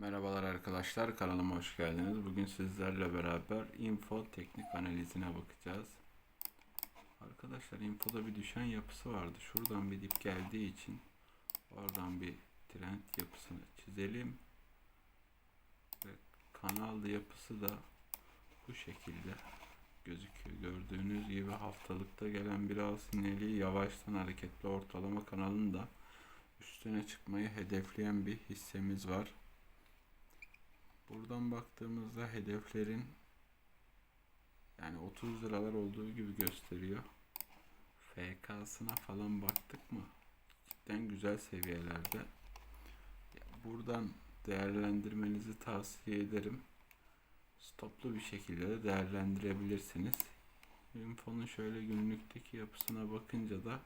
Merhabalar arkadaşlar kanalıma hoş geldiniz. Bugün sizlerle beraber info teknik analizine bakacağız. Arkadaşlar infoda bir düşen yapısı vardı. Şuradan bir dip geldiği için oradan bir trend yapısını çizelim. Ve kanal yapısı da bu şekilde gözüküyor. Gördüğünüz gibi haftalıkta gelen bir al sinyali yavaştan hareketli ortalama kanalında üstüne çıkmayı hedefleyen bir hissemiz var. Buradan baktığımızda hedeflerin yani 30 liralar olduğu gibi gösteriyor. FK'sına falan baktık mı? Cidden güzel seviyelerde. Buradan değerlendirmenizi tavsiye ederim. Stoplu bir şekilde de değerlendirebilirsiniz. Info'nun şöyle günlükteki yapısına bakınca da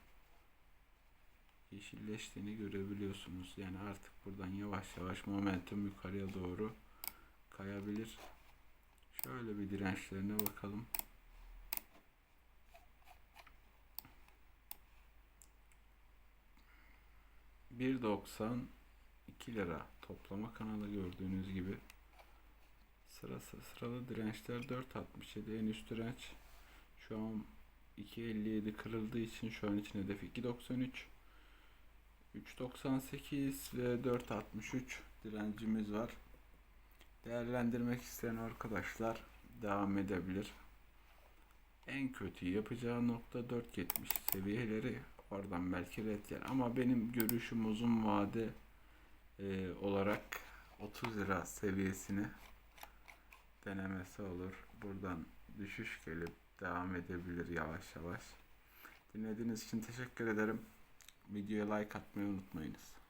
yeşilleştiğini görebiliyorsunuz. Yani artık buradan yavaş yavaş momentum yukarıya doğru kayabilir. Şöyle bir dirençlerine bakalım. ...1.90 2 lira toplama kanalı gördüğünüz gibi sırası sıralı dirençler 4.67 en üst direnç şu an 2.57 kırıldığı için şu an için hedef 2.93 3.98 ve 4.63 direncimiz var değerlendirmek isteyen arkadaşlar devam edebilir. En kötü yapacağı nokta 4.70 seviyeleri oradan belki red yer. Ama benim görüşüm uzun vade e, olarak 30 lira seviyesini denemesi olur. Buradan düşüş gelip devam edebilir yavaş yavaş. Dinlediğiniz için teşekkür ederim. Videoya like atmayı unutmayınız.